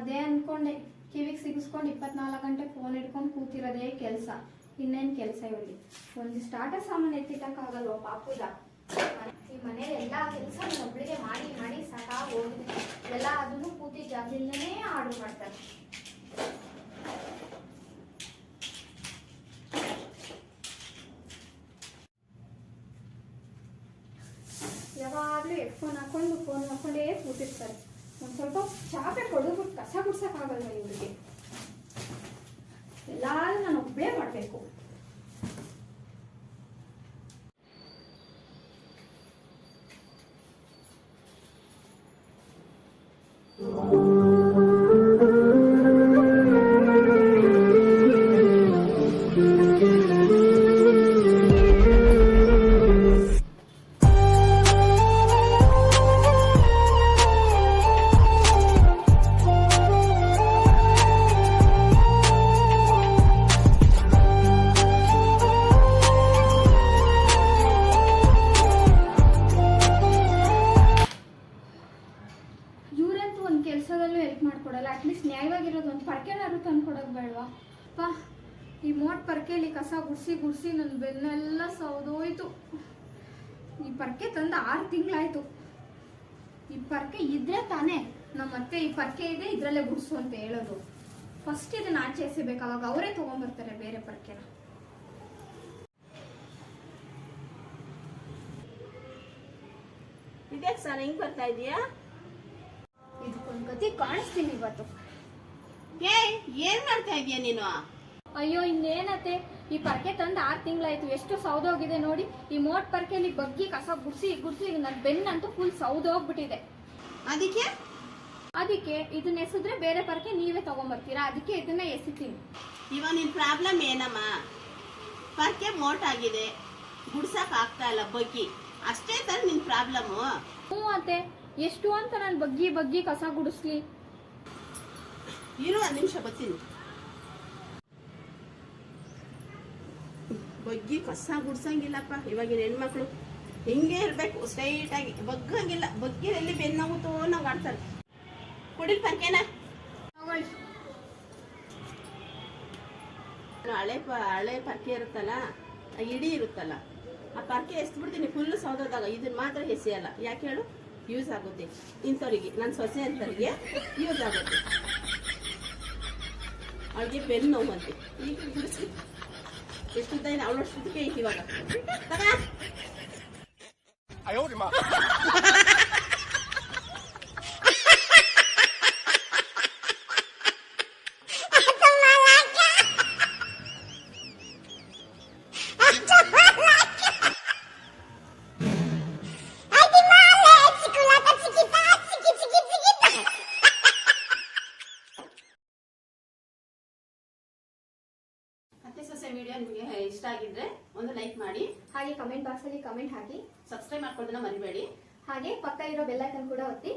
ಅದೇ ಅನ್ಕೊಂಡೆ. ಕಿವಿಗೆ ಸಿಗಿಸ್ಕೊಂಡು ಇಪ್ಪತ್ನಾಲ್ಕು ಗಂಟೆ ಫೋನ್ ಹಿಡ್ಕೊಂಡು ಕೂತಿರೋದೇ ಕೆಲಸ. ಇನ್ನೇನು ಕೆಲಸ ಇವಳಿಗೆ ಒಂದು ಸ್ಟಾರ್ಟರ್ ಸಾಮಾನು ಎತ್ತಿಟ್ಟಕ್ಕಾಗಲ್ವ ಪಾಪುದ ಈ ಮನೇಲಿ ಎಲ್ಲ ಕೆಲಸ ಒಬ್ಳಿಗೆ ಮಾಡಿ ಮಾಡಿ ಸಾಕಾಗಿ ಹೋಗಿದೆ ಎಲ್ಲ ಅದನ್ನು ಕೂತಿ ಜಾಗದಿಂದನೇ ಆರ್ಡರ್ ಮಾಡ್ತಾರೆ. ಯಾವಾಗಲೂ ಹೆಡ್ಫೋನ್ ಹಾಕೊಂಡು ಫೋನ್ ಹಾಕೊಂಡೇ ಕೂತಿರ್ತಾರೆ. ಒಂದು ಸ್ವಲ್ಪ ಚಾಪೆ ಕೊಡೋದು ಕಸ ಗುಡ್ಸಕ್ಕಾಗಲ್ಲ ಇವರಿಗೆ. ಎಲ್ಲಾರು ನಾನು ಒಬ್ಬೇ ಮಾಡಬೇಕು. ಹೆಲ್ಪ್ ಮಾಡ್ಕೊಡಲ್ಲ. ಅಟ್ಲೀಸ್ಟ್ ನ್ಯಾಯವಾಗಿರೋದು ಒಂದು ಪರ್ಕೆನಾದ್ರು ತಂದ್ಕೊಡೋದು ಬೇಡವಾ? ಪಾ, ಈ ಮೋಟ್ ಪರ್ಕೆಲಿ ಕಸ ಗುಡಿಸಿ ಗುಡಿಸಿ ನನ್ನ ಬೆನ್ನೆಲ್ಲ ಸೌದೋಯ್ತು ಈ ಪರ್ಕೆ ತಂದು ಆರು ತಿಂಗಳಾಯ್ತು. ಈ ಪರ್ಕೆ ಇದ್ರೆ ತಾನೇ ನಮ್ಮ ಅತ್ತೆ ಈ ಪರ್ಕೆ ಇದೆ, ಇದರಲ್ಲೇ ಗುಡಿಸು ಅಂತ ಹೇಳೋದು. ಫಸ್ಟ್ ಇದನ್ನ ಆಚೆ ಎಸಿಬೇಕು ಅವಾಗ ಅವರೇ ತಗೊಂಡ್ಬರ್ತಾರೆ ಬೇರೆ ಪರ್ಕೆನ. ಇದ್ಯಾಕೆ ಸರ್, ಹೆಂಗೆ ಬರ್ತಾ ಇದೀಯಾ? ಗತಿ ಕಾಣಿಸ್ತೀನಿ ಇವತ್ತು. ಏ ಏನ್ ಮಾಡ್ತಾ ಇದೀಯ ನೀನು? ಅಯ್ಯೋ ಇನ್ನೇನತ್ತೆ? ಈ ಪರ್ಕೆ ತಂದು ಆರು ತಿಂಗಳಾಯ್ತು. ಎಷ್ಟು ಸೌದೋಗಿದೆ ನೋಡಿ. ಈ ಮೋಟ್ ಪರ್ಕೆಲಿ ಬಗ್ಗಿ ಕಸ ಗುಡ್ಸಿ ಗುಡ್ಸಿ ನನ್ನ ಬೆನ್ನಂತೂ ಫುಲ್ ಸೌದೋಗ್ಬಿಟ್ಟಿದೆ. ಅದಕ್ಕೆ? ಅದಕ್ಕೆ ಇದನ್ನ ಎಸಿದ್ರೆ ಬೇರೆ ಪರ್ಕೆ ನೀವೇ ತಗೊಂಬರ್ತೀರಾ? ಅದಕ್ಕೆ ಇದನ್ನ ಎಸಿತೀನಿ. ಇವಾಗ ನಿನ್ ಪ್ರಾಬ್ಲಮ್ ಏನಮ್ಮ? ಪರ್ಕೆ ಮೋಟ್ ಆಗಿದೆ. ಗುಡ್ಸಕ್ ಆಗ್ತಾ ಇಲ್ಲ ಬಗ್ಗಿ. ಅಷ್ಟೇ ತಾನೆ ನಿನ್ ಪ್ರಾಬ್ಲಮ್ ಹ್ಞೂ ಅತ್ತೆ. ಎಷ್ಟು ಅಂತ ನಾನು ಬಗ್ಗಿ ಬಗ್ಗಿ ಕಸ ಗುಡಿಸ್ಲಿ. ಇರು ಒಂದು ನಿಮಿಷ ಬರ್ತೀನಿ. ಬಗ್ಗಿ ಕಸ ಗುಡ್ಸಂಗಿಲ್ಲಪ್ಪ, ಇವಾಗಿನ ಹೆಣ್ಮಕ್ಳು. ಹಿಂಗೆ ಇರ್ಬೇಕು ಸ್ಟ್ರೈಟ್ ಆಗಿ. ಬಗ್ಗಂಗಿಲ್ಲ ಬಗ್ಗಿರಲ್ಲಿ ತೋ ನಾವು ಆಡ್ತಾರೆ ಕುಡಿಲ್ ತಗೊಳ್ಳಿ ಹಳೆ ಪ, ಹಳೆ ಪರ್ಕೆ ಇರುತ್ತಲ್ಲ, ಇಡೀ ಇಡಿ ಇರುತ್ತಲ್ಲ. ಆ ಪರ್ಕೆ ಎಸ್ಬಿಡ್ತೀನಿ ಫುಲ್ ಸೌದಾಗ ಇದನ್ನ ಮಾತ್ರ ಎಸೆಯಲ್ಲ. ಯಾಕೆ ಹೇಳು? ಯೂಸ್ ಆಗುತ್ತೆ. ಇಂಥವ್ರಿಗೆ ನನ್ನ ಸೊಸೆ ಅಂತವ್ರಿಗೆ ಯೂಸ್ ಆಗುತ್ತೆ. ಅವಳಿಗೆ ಬೆನ್ನು ನೋವಂತೆ ಈಗ ಬಿಡಿಸಿ ಐತಿ ಇವಾಗ. ಇಷ್ಟ ಆಗಿದ್ರೆ ಒಂದು ಲೈಕ್ ಮಾಡಿ. ಹಾಗೆ ಕಮೆಂಟ್ ಬಾಕ್ಸಲ್ಲಿ ಕಮೆಂಟ್ ಹಾಕಿ. ಸಬ್ಸ್ಕ್ರೈಬ್ ಮಾಡ್ಕೊಳ್ಳೋದನ್ನ ಮರಿಬೇಡಿ. ಹಾಗೆ ಪಕ್ಕ ಇರೋ ಬೆಲ್ಲೈಕನ್ ಕೂಡ ಒತ್ತಿ.